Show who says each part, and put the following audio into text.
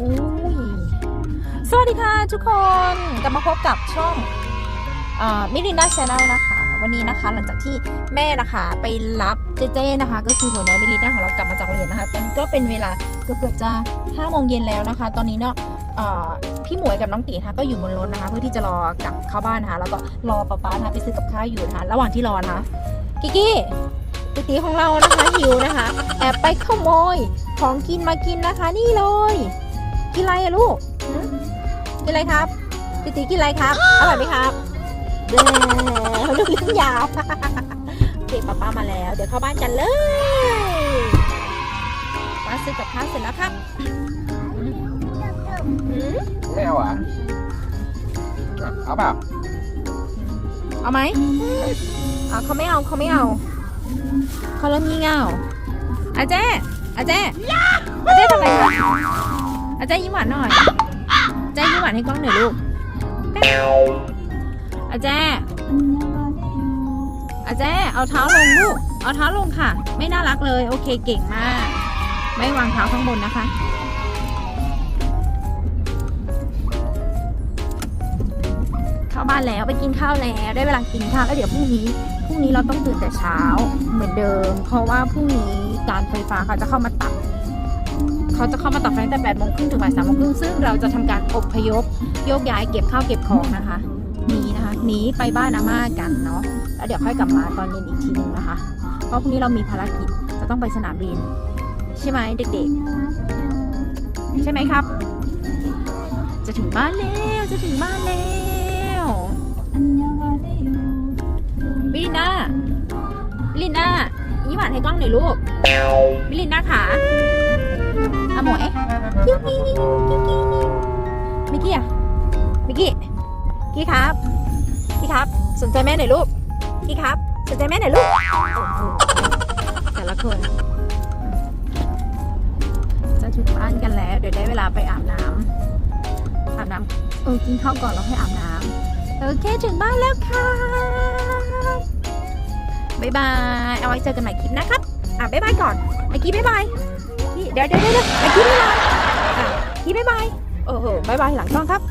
Speaker 1: อุ้ยสวัสดีค่ะทุกคนกลับมาพบกับช่องมิรินดาชาแนลนะคะ วันนี้นะคะ หลังจากที่แม่นะคะไปรับเจเจนะคะ ก็คือหัวน้อยมิรินดาของเรากลับมาจากโรงเรียนนะคะตอนนี้ก็เป็นเวลาเกือบจะ5โมงเย็นแล้วนะคะ ตอนนี้เนาะพี่หมวยกับน้องตีนะคะก็อยู่บนรถนะคะ เพื่อที่จะรอกลับเข้าบ้านนะคะ แล้วก็รอป๊าป๊านะคะไปซื้อกับข้าวอยู่นะคะ ระหว่างที่รอนะคะกิกกี้ติตีของเรานะคะหิวนะคะ แอบไปขโมยของกินมากินนะคะ นี่เลย กินอะไรอะลูกหืมกินอะไรครับติตีกินอะไรครับอร่อยไหมครับเด้อลูกลิ้นยาวเด็กป้าป้ามาแล้ว เดี๋ยวเข้าบ้านกันเลยป้าซื้อกับข้าวเสร็จแล้วครับหืม
Speaker 2: ไม่เอาอะเอาเปล่า
Speaker 1: เอาไหมอ่าเขาไม่เอาเขาไม่เอาเขาเริ่มงี่เง่าอาเจ๊อาเจ๊อาเจ๊ทำอะไรคะ อาเจ๊ยิ้มหวานหน่อยอาเจ๊ยิ้มหวานให้กล้องหน่อยลูกอาเจ๊อาเจ๊เอาเท้าลงลูก เอาเท้าลงค่ะ ไม่น่ารักเลย โอเคเก่งมาก ไม่วางเท้าข้างบนนะคะเข้าบ้านแล้วไปกินข้าวแล้วได้เวลากินข้าวแล้วเดี๋ยวพรุ่งนี้พรุ่งนี้เราต้องตื่นแต่เช้าเหมือนเดิม เพราะว่าพรุ่งนี้การไฟฟ้าเขาจะเข้ามาตัด เขาจะเข้ามาตัดไฟตั้งแต่แปดโมงครึ่งถึงบ่ายสามโมงครึ่งซึ่งเราจะทำการอพยพโยกย้ายเก็บข้าวเก็บของนะคะหนีนะคะหนีไปบ้านอาม่ากันเนาะแล้วเดี๋ยวค่อยกลับมาตอนเย็นอีกทีนึงนะคะ เพราะพรุ่งนี้เรามีภารกิจจะต้องไปสนามบิน ใช่ไหมเด็กๆ ใช่ไหมครับ จะถึงบ้านแล้วจะถึงบ้านแล้วบิลินดาบิลินดายิ้มหวานให้กล้องหน่อยลูกบิลินดาขา อะหมวยกิ๊กกิ๊กกิ๊กกิ๊กกิ๊กมิกกี้อะมิกกี้กี้ครับกี้ครับ สนใจแม่หน่อยลูกกี้ครับ สนใจแม่หน่อยลูกโอ้โหแต่ละคนจะถึงบ้านกันแล้ว เดี๋ยวได้เวลาไปอาบน้ำอาบน้ำเออกินข้าวก่อนแล้วค่อยอาบน้ำโอเคถึงบ้านแล้วค่ะบ๊ายบาย เอาไว้เจอกันใหม่คลิปนะครับ อะบ๊ายบายก่อนเมื่อกี้บ๊ายบาย เดี๋ยวเดี๋ยวเดี๋ยวเมื่อกี้บ๊ายบาอะกี้บ๊ายบายเอ้โหบ๊ายบายหลังกล้องครับ